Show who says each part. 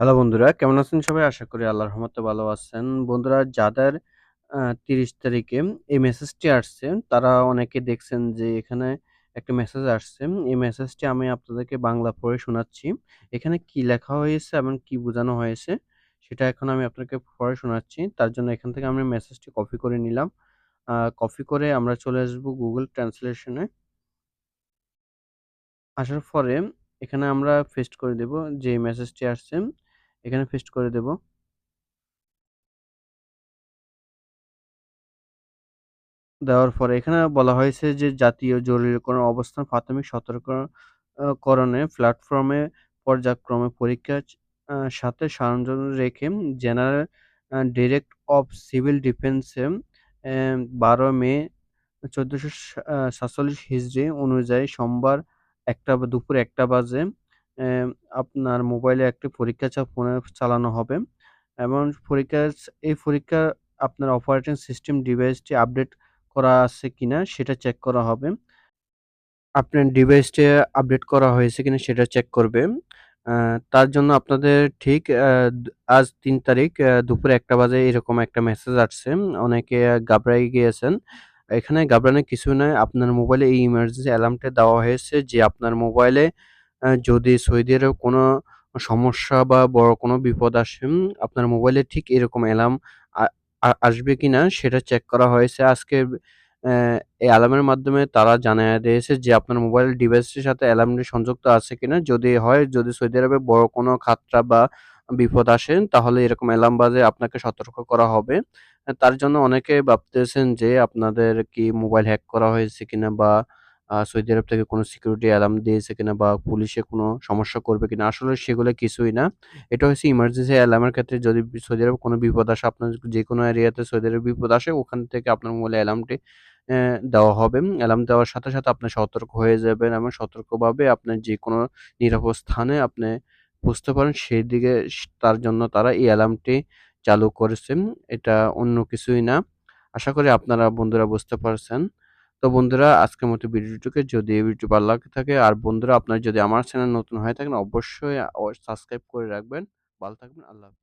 Speaker 1: Hello বন্ধুরা, কেমন আছেন সবাই? আশা করি আল্লাহর রহমতে ভালো আছেন। বন্ধুরা যাদের তিরিশ তারিখে এই মেসেজটি আসছে, তারা অনেকে দেখছেন যে এখানে একটা মেসেজ আসছে। এই মেসেজটি আমি আপনাদেরকে বাংলা পড়ে শোনাচ্ছি। এখানে কি লেখা হয়েছে এবং কি বোঝানো হয়েছে, সেটা এখন আমি আপনাকে পড়ে শোনাচ্ছি। তার জন্য এখান থেকে আমি মেসেজটি কপি করে নিলাম। কপি করে আমরা চলে আসব গুগল ট্রান্সলেশনে আসার পরে এখানে আমরা পেস্ট করে দেব যে মেসেজটি আসছে, এখানে পেস্ট করে দেব। দেওয়ার পরে এখানে বলা হয়েছে যে জাতীয় জরুরীকরণ অবস্থান প্রাথমিক সতর্ক আ করণে প্ল্যাটফর্মে পর্যায়ক্রমে পরীক্ষার সাথে সারঞ্জম রেখে জেনারেল ডিরেক্ট অফ সিভিল ডিফেন্সে বারো মে ১৪০০ সা আ ৪৭ অনুযায়ী সোমবার একটা দুপুর একটা বাজে আপনার মোবাইলে একটি পরীক্ষা পুনরায় চালানো হবে এবং পরীক্ষা এই পরীক্ষা আপনার অপারেটিং সিস্টেম ডিভাইসটি আপডেট করা আছে কিনা সেটা চেক করা হবে। আপনার ডিভাইসটি আপডেট করা হয়েছে কিনা সেটা চেক করবে। তার জন্য আপনাদের ঠিক আজ তিন তারিখ দুপুর ১টা বাজে এরকম একটা মেসেজ আসছে। অনেকে ঘাবড়ায় গিয়েছেন। এখানে ঘাবড়ানোর কিছু নয় আপনার মোবাইলে এই ইমার্জেন্সি অ্যালার্মটা দেওয়া হয়েছে যে আপনার মোবাইলে যদি সৌদি আরবে কোনো সমস্যা বা বড় কোনো বিপদ আসে, আপনার মোবাইলে ঠিক এরকম অ্যালার্ম আসবে কিনা সেটা চেক করা হয়েছে। আজকে এই অ্যালার্মের মাধ্যমে তারা জানাইয়া দিয়েছে যে আপনার মোবাইল ডিভাইসটির সাথে অ্যালার্মটি সংযুক্ত আছে কিনা। যদি হয়, যদি সৌদি আরবে বড় কোনো খাতরা বা বিপদ আসে তাহলে এরকম অ্যালার্ম বাজে আপনাকে সতর্ক করা হবে। তার জন্য অনেকে ভাবতেছেন যে আপনাদের কি মোবাইল হ্যাক করা হয়েছে কিনা বা সৌদি আরব থেকে কোনো সিকিউরিটি অ্যালার্ম দিয়েছে কিনা বা পুলিশে কোনো সমস্যা করবে কিনা। আসলে সেগুলো কিছুই না। এটা হচ্ছে ইমার্জেন্সি অ্যালার্মের ক্ষেত্রে যদি সৌদি আরব কোনো বিপদ আসে, আপনার যে কোনো এরিয়াতে সৌদি আরবে বিপদ আসে, ওখান থেকে আপনার মোবাইলে অ্যালার্মটি দেওয়া হবে। অ্যালার্ম দেওয়ার সাথে, সাথে আপনি সতর্ক হয়ে যাবেন এবং সতর্কভাবে আপনার যে কোনো নিরাপদ স্থানে আপনি বুঝতে পারেন সেই দিকে তার জন্য তারা এই অ্যালার্মটি চালু করেছেন। এটা অন্য কিছুই না। আশা করি আপনারা বন্ধুরা বুঝতে পারছেন। তো বন্ধুরা, আজকের মতো ভিডিওটিকে যদি এই ভিডিও ভালো লাগে থাকে, আর বন্ধুরা আপনার যদি আমার চ্যানেল নতুন হয়ে থাকেন, অবশ্যই সাবস্ক্রাইব করে রাখবেন। ভালো থাকবেন। আল্লাহ হাফেজ।